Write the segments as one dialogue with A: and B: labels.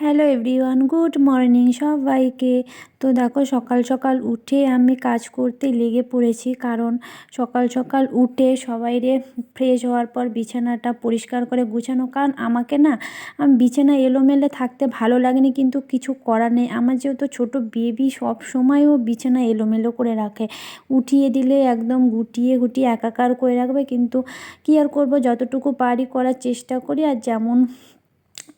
A: Hello everyone good morning সবাইকে। তো দেখো, সকাল সকাল উঠে আমি কাজ করতে লেগে পড়েছি, কারণ সকাল সকাল উঠে সবাইরে ফ্রেশ হওয়ার পর বিছানাটা পরিষ্কার করে গুছানো। কারণ আমাকে না, আমি বিছানা এলোমেলে থাকতে ভালো লাগেনি, কিন্তু কিছু করার নেই। আমার যেহেতু ছোট বেবি সব সময়ও বিছানা এলোমেলো করে রাখে। উঠিয়ে দিলে একদম গুটিয়ে গুটিয়ে একাকার করে রাখবে, কিন্তু কী আর করব? যতটুকু পারি করার চেষ্টা করি, আর যেমন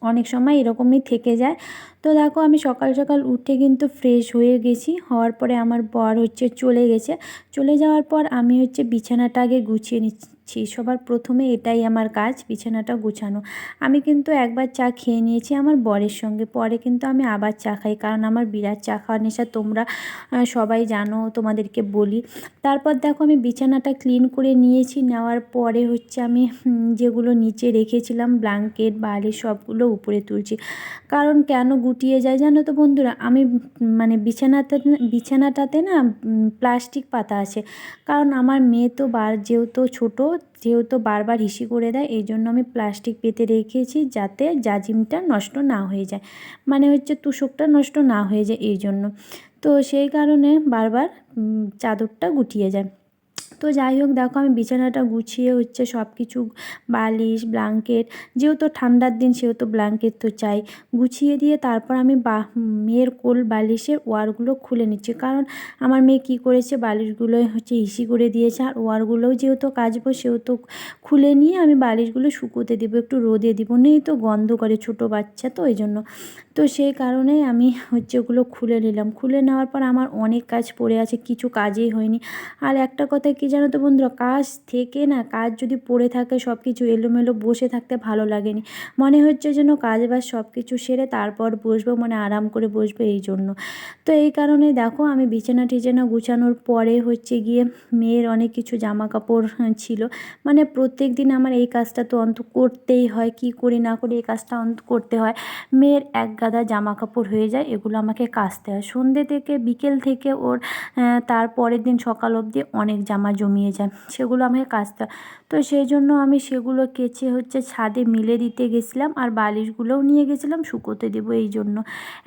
A: অনেক সময় এরকমই থেকে যায়। তো দেখো আমি সকাল সকাল উঠে কিন্তু ফ্রেশ হয়ে গেছি। হওয়ার পরে আমার বর হচ্ছে চলে গেছে। চলে যাওয়ার পর আমি হচ্ছে বিছানাটা আগে গুছিয়ে নিচ্ছি। সবার প্রথমে এটাই আমার কাজ, বিছানাটা গুছানো। আমি কিন্তু একবার চা খেয়ে নিয়েছি আমার বরের সঙ্গে, পরে কিন্তু আমি আবার চা খাই, কারণ আমার বিরাট চা খাওয়ার নেশা, তোমরা সবাই জানো, তোমাদেরকে বলি। তারপর দেখো আমি বিছানাটা ক্লিন করে নিয়েছি, নেওয়ার পরে হচ্ছে আমি যেগুলো নিচে রেখেছিলাম ব্ল্যাঙ্কেট বালিশ সবগুলো উপরে তুলছি। কারণ কেন গুটিয়ে যায় জানো তো বন্ধুরা? আমি মানে বিছানাতে, বিছানাটাতে না প্লাস্টিক পাতা আছে। কারণ আমার মেয়ে তো বার যেহেতু ছোটো যেহেতু বারবার হিসি করে দেয়, এই জন্য আমি প্লাস্টিক পেতে রেখেছি যাতে জাজিমটা নষ্ট না হয়ে যায়। মানে হচ্ছে তুষকটা নষ্ট না হয়ে যায় এই জন্য। তো সেই কারণে বারবার চাদরটা গুটিয়ে যায়। তো যাই হোক, দেখো আমি বিছানাটা গুছিয়ে হচ্ছে সব কিছু বালিশ ব্ল্যাঙ্কেট যেহেতু ঠান্ডার দিন সেহেতু ব্ল্যাঙ্কেট তো চাই, গুছিয়ে দিয়ে তারপর আমি বা, মেয়ের কোল বালিশের ওয়ারগুলো খুলে নিচ্ছি। কারণ আমার মেয়ে কী করেছে, বালিশগুলো হচ্ছে ইসি করে দিয়েছে আর ওয়ারগুলোও যেহেতু কাচবো সেহেতু খুলে নিয়ে আমি বালিশগুলো শুকোতে দেবো, একটু রোদে দিব। নেই তো গন্ধ করে ছোটো বাচ্চা তো ওই জন্য। তো সেই কারণেই আমি হচ্ছে ওগুলো খুলে নিলাম। খুলে নেওয়ার পর আমার অনেক কাজ পড়ে আছে, কিছু কাজেই হয়নি। আর একটা কথা কি জানো তো বন্ধুরা, কাজ থেকে না কাজ যদি পড়ে থাকে সব কিছু এলোমেলো বসে থাকতে ভালো লাগেনি। মনে হচ্ছে যেন কাজ বাজ সব কিছু সেরে তারপর বসবো মানে আরাম করে বসবো এই জন্য। তো এই কারণে দেখো আমি বিছানা টিছানা গুছানোর পরে হচ্ছে গিয়ে মেয়ের অনেক কিছু জামা কাপড় ছিল। মানে প্রত্যেক দিন আমার এই কাজটা তো অন্ত করতেই হয়, কি করি না করি এই কাজটা অন্ত করতে হয়। মেয়ের এক গাদা জামা কাপড় হয়ে যায়, এগুলো আমাকে কাচতে হয়। সন্ধ্যে থেকে, বিকেল থেকে ওর তার পরের দিন সকাল অবধি অনেক জামা জমিয়ে যায়। সেগুলো আমাকে কাচতে তো সেই জন্য আমি সেগুলো কেচে হচ্ছে ছাদে মিলে দিতে গেছিলাম আর বালিশগুলোও নিয়ে গেছিলাম শুকোতে দেবো এই জন্য।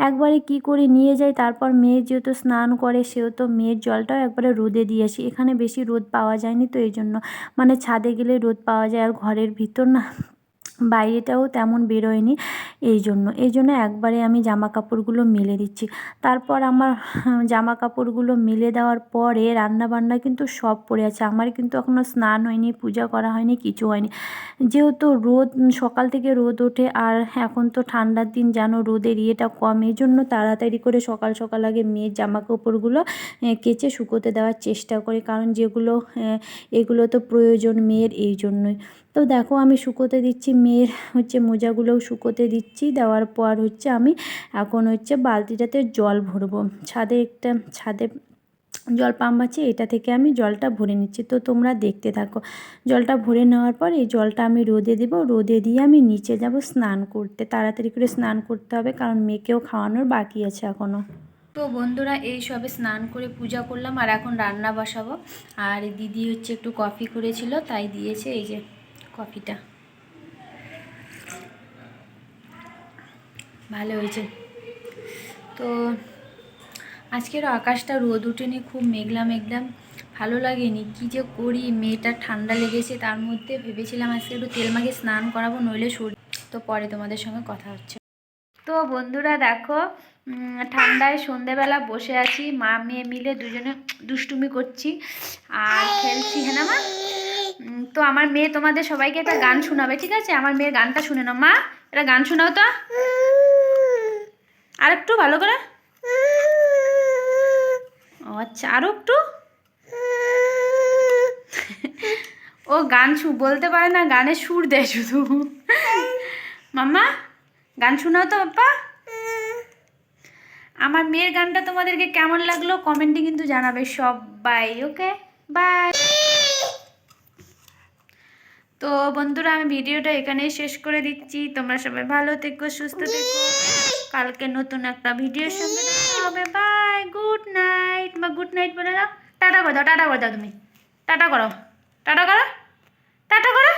A: একবারে কি করে নিয়ে যাই? তারপর মেয়ে যেহেতু স্নান করে, সেহেতু মেয়ের জলটাও একবারে রোদে দিয়ে আসি। এখানে বেশি রোদ পাওয়া যায়নি তো এই জন্য। মানে ছাদে গেলে রোদ পাওয়া যায় আর ঘরের ভিতর না বাইরেটাও তেমন বেরোয়নি এই জন্য। এই জন্য একবারে আমি জামা কাপড়গুলো মেলে দিচ্ছি। তারপর আমার জামা কাপড়গুলো মেলে দেওয়ার পরে রান্নাবান্না কিন্তু সব পড়ে আছে। আমার কিন্তু এখনও স্নান হয়নি, পূজা করা হয়নি, কিছু হয়নি। যেহেতু রোদ, সকাল থেকে রোদ ওঠে আর এখন তো ঠান্ডার দিন যেন রোদের ইয়েটা কম। এই জন্য তাড়াতাড়ি করে সকাল সকাল আগে মেয়ের জামা কাপড়গুলো কেচে শুকোতে দেওয়ার চেষ্টা করি। কারণ যেগুলো এগুলো তো প্রয়োজন মেয়ের, এই জন্যই। তো দেখো আমি শুকোতে দিচ্ছি, মেয়ের হচ্ছে মোজাগুলোও শুকোতে দিচ্ছি, দেওয়ার পর হচ্ছে আমি এখন হচ্ছে বালতিটাতে জল ভরবো। ছাদে একটা ছাদে জল পাম্প আছে, এটা থেকে আমি জলটা ভরে নিচ্ছি। তো তোমরা দেখতে থাকো, জলটা ভরে নেওয়ার পর এই জলটা আমি রোদে দেব, রোদে দিয়ে আমি নিচে যাব স্নান করতে। তাড়াতাড়ি করে স্নান করতে হবে, কারণ মেয়েকেও খাওয়ানোর বাকি আছে এখনও তো বন্ধুরা, এই সবে স্নান করে পূজা করলাম, আর এখন রান্না বসাবো। আর দিদি হচ্ছে একটু কফি করেছিল, তাই দিয়েছে এই যে কফিটা। ভালো হয়েছে। তো আজকের আকাশটা রোদ উঠেনি, খুব মেঘলা মেঘলা। ভালো লাগেনি। কি যে করি, মেয়েটা ঠান্ডা লেগেছে, তার মধ্যে ভেবেছিলাম আজকে একটু তেল মাখে স্নান করাবো, নইলে শরীর তো পরে তোমাদের সঙ্গে কথা হচ্ছে। তো বন্ধুরা দেখো ঠান্ডায় সন্ধেবেলা বসে আছি, মা মেয়ে মিলে দুজনে দুষ্টুমি করছি। আর খেলছি হ্যাঁ মা? তো আমার মেয়ে তোমাদের সবাইকে একটা গান শোনাবে, ঠিক আছে? আমার মেয়ের গানটা শুনে নাও। মা এটা গান শোনাও তো। আর একটু ভালো করে। আচ্ছা আরও একটু? ও, গান শু, বলতে পারে না, গানের সুর দেয় শুধু। মাম্মা, গান শোনাও তো, পাপ্পা। আমার মেয়ের গানটা তোমাদেরকে কেমন লাগল? কমেন্টে কিন্তু জানাবে সবাই, ওকে? বাই। তো বন্ধুরা, আমি ভিডিওটা এখানেই শেষ করে দিচ্ছি। তোমরা সবাই ভালো থেকো, সুস্থ থেকো। কালকে নতুন একটা ভিডিওর সঙ্গে হবে। বাই গুড নাইট বা গুড নাইট বলে দাও। টাটা করে দাও, টাটা করে দাও তুমি। টাটা করো। টাটা করো। টাটা করো।